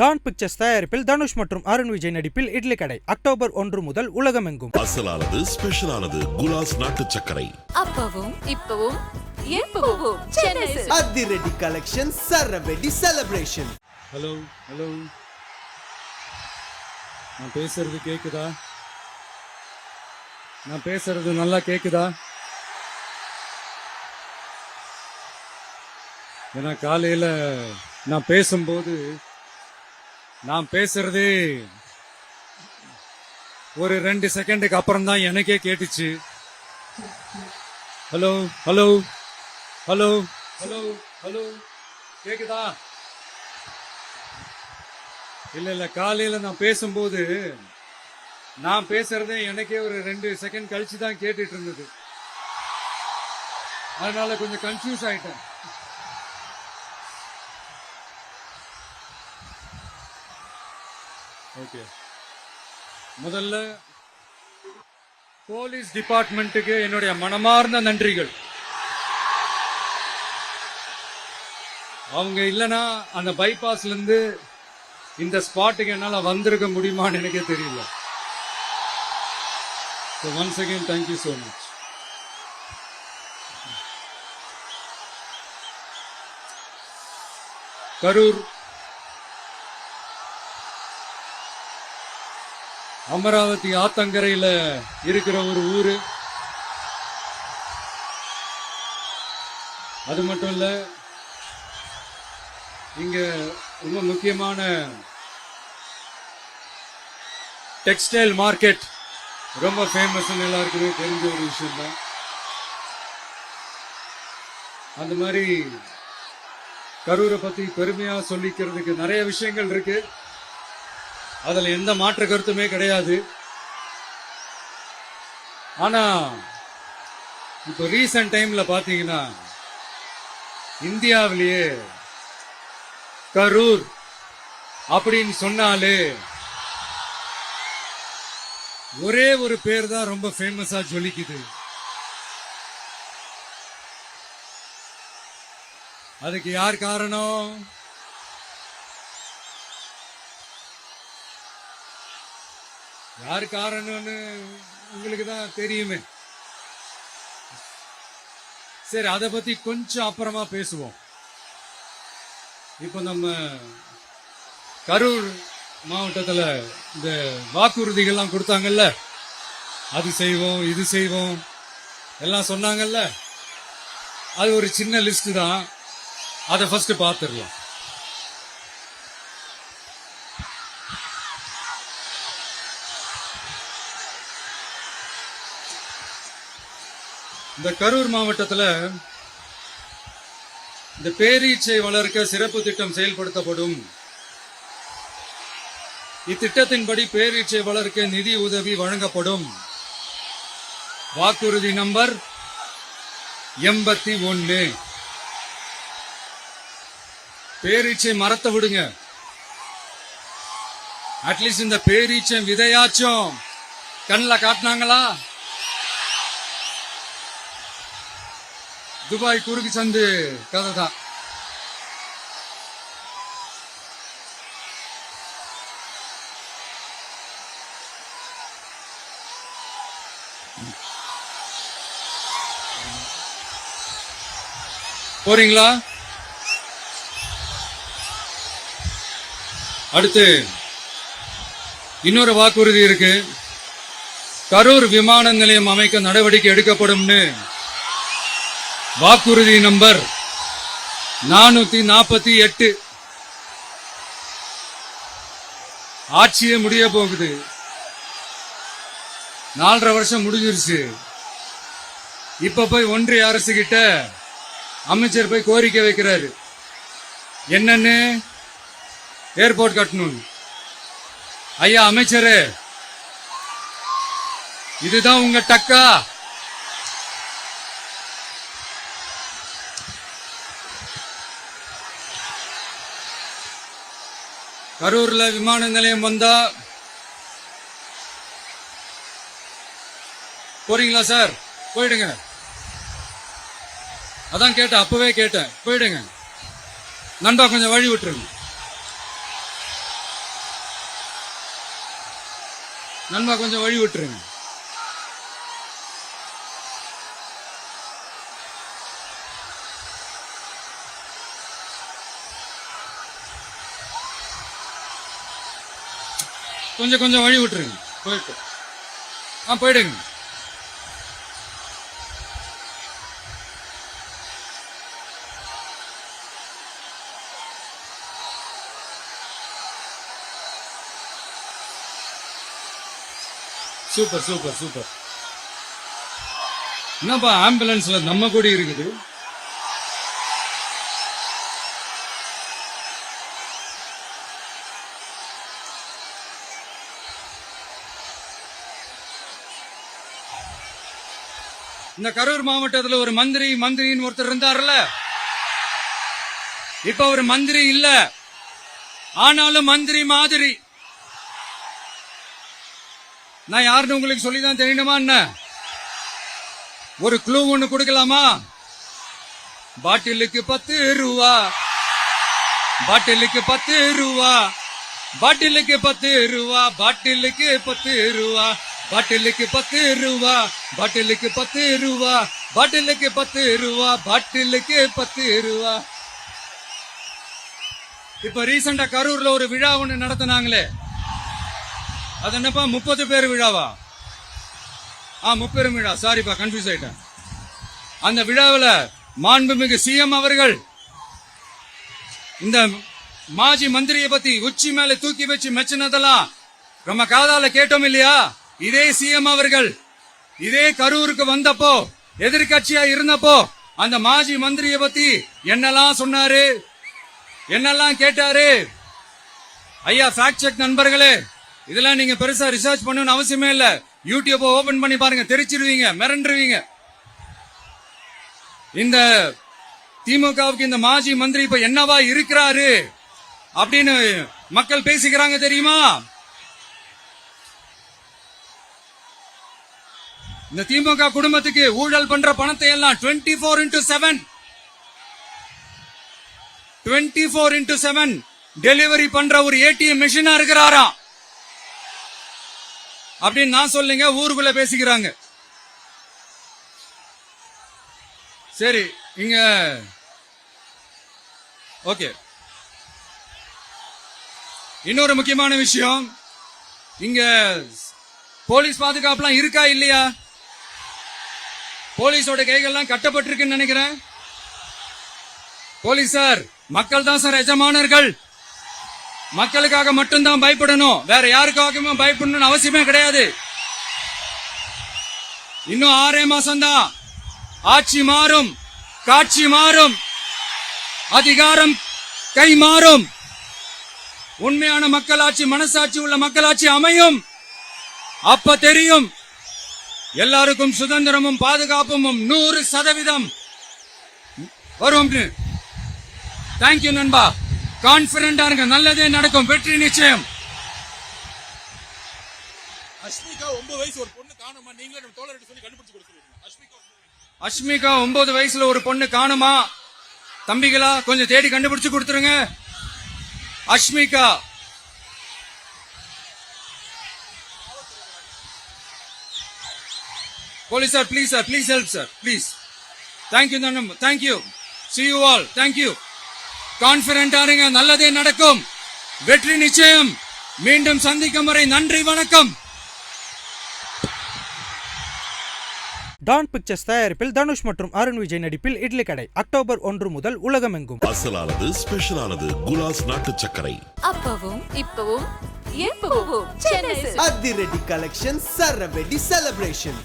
Don pictures தயாரிப்பில் தனுஷ் மற்றும் அருண் விஜய் நடிப்பில் இட்லி கடை. அக்டோபர் ஒன்று முதல் உலகமெங்கும். அசலானது ஸ்பெஷலானது குலாஸ் நாட்டு சர்க்கரை. அப்பவும் இப்பவும் எப்பவும். அதிரடி கலெக்ஷன் சரவெடி செலிப்ரேஷன் ஹலோ ஹலோ நான் பேசுறது கேக்குதா? நான் பேசுறது நல்லா கேக்குதா? ஏன்னா காலையில நான் பேசும்போது நான் பேசுறது ஒரு ரெண்டு செகண்டுக்கு அப்புறம் தான் எனக்கே கேட்டுச்சு. Hello hello hello hello hello கேக்குதா? இல்ல இல்ல காலையில நான் பேசும்போது நான் பேசுறதே எனக்கே ஒரு ரெண்டு செகண்ட் கழிச்சு தான் கேட்டுட்டு இருந்தது. அதனால கொஞ்சம் கன்ஃபியூஸ் ஆயிட்டேன். ஓகே. முதல்ல போலீஸ் டிபார்ட்மெண்ட்டுக்கு என்னுடைய மனமார்ந்த நன்றிகள். அவங்க இல்லைன்னா அந்த பைபாஸ்லேருந்து இந்த ஸ்பாட்டுக்கு என்னால் வந்திருக்க முடியுமான்னு எனக்கே தெரியல. So once again thank you so much Karur Amaravati ஆத்தங்கரையில இருக்கிற ஒரு ஊரு. அது மட்டும் இல்ல இங்க ரொம்ப முக்கியமான டெக்ஸ்டைல் மார்க்கெட் ரொம்ப ஃபேமஸ் எல்லாருக்குமே தெரிஞ்ச ஒரு விஷயம் தான் அந்த மாதிரி கரூரை பத்தி பெருமையா சொல்லிக்கிறதுக்கு நிறைய விஷயங்கள் இருக்கு. அதுல எந்த மாற்று கருத்துமே கிடையாது. ஆனா இப்போ ரீசன்ட் டைம்ல பாத்தீங்கன்னா இந்தியாவிலேயே கரூர் அப்படின்னு சொன்னாலே ஒரே ஒரு பேர் தான் ரொம்ப ஃபேமஸா ஜொலிக்குது. அதுக்கு யார் காரணம்? யார் காரணம்னு உங்களுக்கு தான் தெரியுமே. சரி அதை பத்தி கொஞ்சம் அப்புறமா பேசுவோம். இப்போ நம்ம கரூர் மாவட்டத்தில் இந்த வாக்குறுதிகள்லாம் கொடுத்தாங்கல்ல? அது செய்வோம் இது செய்வோம் எல்லாம் சொன்னாங்கல்ல? அது ஒரு சின்ன லிஸ்ட் தான். அதை ஃபர்ஸ்ட் பார்த்துடலாம். இந்த கரூர் மாவட்டத்தில் இந்த பேரீச்சை வளர்க்க சிறப்பு திட்டம் செயல்படுத்தப்படும். இத்திட்டத்தின்படி பேரீச்சை வளர்க்க நிதி உதவி வழங்கப்படும். வாக்குறுதி நம்பர் எண்பத்தி ஒன்னு. பேரீச்சை மறத்த விடுங்க. அட்லீஸ்ட் இந்த பேரீச்சை விதையாச்சும் கண்ணில் காட்டினாங்களா? துபாய் குறுக்கு சந்து கதை தான் போறீங்களா? அடுத்து இன்னொரு வாக்குறுதி இருக்கு. கரூர் விமான நிலையம் அமைக்க நடவடிக்கை எடுக்கப்படும்னு வாக்குறுதி நம்பர் நானூத்தி நாற்பத்தி எட்டு. ஆட்சியே முடிய போகுது. நாலரை வருஷம் முடிஞ்சிருச்சு. இப்ப போய் ஒன்றிய அரசு கிட்ட அமைச்சர் போய் கோரிக்கை வைக்கிறாரு. என்னன்னு ஏர்போர்ட் கட்டணும். ஐயா அமைச்சரே இதுதான் உங்க டக்கா? கரூரில் விமான நிலையம் வந்தால் போறீங்களா சார்? போயிடுங்க. அதான் கேட்டேன் அப்பவே கேட்டேன். போயிடுங்க. நண்பா கொஞ்சம் வழி விட்டுருங்க. நண்பா கொஞ்சம் வழி விட்டுருங்க. கொஞ்சம் கொஞ்சம் வழி விட்டுருங்க. போயிட்டு. ஆ போயிடுங்க. Super super super. என்னப்பா ஆம்புலன்ஸ்ல நம்ம கூட இருக்குது. இந்த கரூர் மாவட்டத்தில் ஒரு மந்திரி மந்திரின்னு ஒருத்தர் இருந்தார்ல இப்ப ஒரு மந்திரி இல்ல. ஆனாலும் மந்திரி மாதிரி. நான் யாருன்னு உங்களுக்கு சொல்லிதான் தெரியணுமா என்ன? ஒரு க்ளூ ஒண்ணு கொடுக்கலாமா? பாட்டிலுக்கு பத்து ரூபா பாட்டிலுக்கு பத்து ரூபா பாட்டிலுக்கு பத்து ரூபா பாட்டிலுக்கு பத்து ரூபா பாட்டிலுக்கு பத்து ரூபா பாட்டிலுக்கு பத்து ரூபா பாட்டிலுக்கு பத்து ரூபா பாட்டிலுக்கு பத்து ரூபா இப்ப ரீசெண்டா கரூர்ல ஒரு விழா ஒண்ணு நடத்தினாங்களே. அது என்னப்பா முப்பது பேர் விழாவா? ஆ முப்பெரும் விழா. சாரிப்பா கன்ஃபியூஸ் ஆயிட்டேன். அந்த விழாவில் மாண்புமிகு சிஎம் அவர்கள் இந்த மாஜி மந்திரியை பத்தி உச்சி மேல தூக்கி வச்சு மெச்சினதெல்லாம் நம்ம காதால கேட்டோம் இல்லையா? இதே சிஎம் அவர்கள் இதே கரூருக்கு வந்தப்போ எதிர்கட்சியா இருந்தப்போ அந்த மாஜி மந்திரியை பத்தி என்னெல்லாம் சொன்னாரு? என்னெல்லாம் கேட்டாரு? ஐயா ஃபேக்ட் செக் நண்பர்களே இதெல்லாம் நீங்க பெருசா ரிசர்ச் பண்ணணும்னு அவசியமே இல்ல. யூடியூப் ஓபன் பண்ணி பாருங்க தெரிச்சிருவீங்க மிரண்டுருவீங்க. இந்த திமுகவுக்கு இந்த மாஜி மந்திரி இப்ப என்னவா இருக்கிறாரு? அப்படின்னு மக்கள் பேசிக்கிறாங்க தெரியுமா? இந்த திமுக குடும்பத்துக்கு ஊழல் பண்ற பணத்தை எல்லாம் twenty four into seven twenty four into seven delivery பண்ற ஒரு ஏடிஎம் மிஷினா இருக்கிறாரா? அப்படின்னு நான் சொல்லுங்க ஊருக்குள்ள பேசிக்கிறாங்க. சரி இங்க ஓகே. இன்னொரு முக்கியமான விஷயம் இங்க போலீஸ் பாதுகாப்புலாம் இருக்கா இல்லையா? போலீஸோட கைகள்லாம் கட்டப்பட்டிருக்குன்னு நினைக்கிறேன். போலீஸ் சார் மக்கள் தான் சார் எஜமானர்கள். மக்களுக்காக மட்டும்தான் பயப்படணும். வேற யாருக்காகவும் பயப்படணும்னு அவசியமே கிடையாது. இன்னும் ஆறே மாசம் தான் ஆட்சி மாறும் காட்சி மாறும் அதிகாரம் கை மாறும். உண்மையான மக்களாட்சி மனசாட்சி உள்ள மக்களாட்சி அமையும். அப்ப தெரியும் எல்லாருக்கும் சுதந்திரமும் பாதுகாப்பும் நூறு சதவீதம். வரும். தேங்க்யூ நண்பா. கான்பிடண்டா இருங்க. நல்லதே நடக்கும். வெற்றி நிச்சயம். அஸ்மிகா ஒன்பது வயசு ஒரு பொண்ணு காணுமா? நீங்களே நம்ம தோழர்கிட்ட சொல்லி கண்டுபிடிச்சு கொடுத்துருவீங்க. அஷ்மிகா ஒன்பது வயசுல ஒரு பொண்ணு காணுமா? தம்பிகளா கொஞ்சம் தேடி கண்டுபிடிச்சு கொடுத்துருங்க. Ashmika police sir please sir please help sir please thank you thank you see you all thank you கான்பிடண்டா இருங்க நல்லதே நடக்கும். வெற்றி நிச்சயம். மீண்டும் சந்திக்கும் வரை நன்றி வணக்கம். டான் பிக்சர்ஸ் தயாரிப்பில் தனுஷ் மற்றும் அருண் விஜய் நடிப்பில் இட்லி கடை. அக்டோபர் ஒன்று முதல் உலகமெங்கும். அசலானது ஸ்பெஷலானது குலாஸ் நாட்டு சர்க்கரை. அப்பவும் இப்பவும் எப்பவும். அதிரடி கலெக்ஷன் சரவெடி செலிப்ரேஷன்.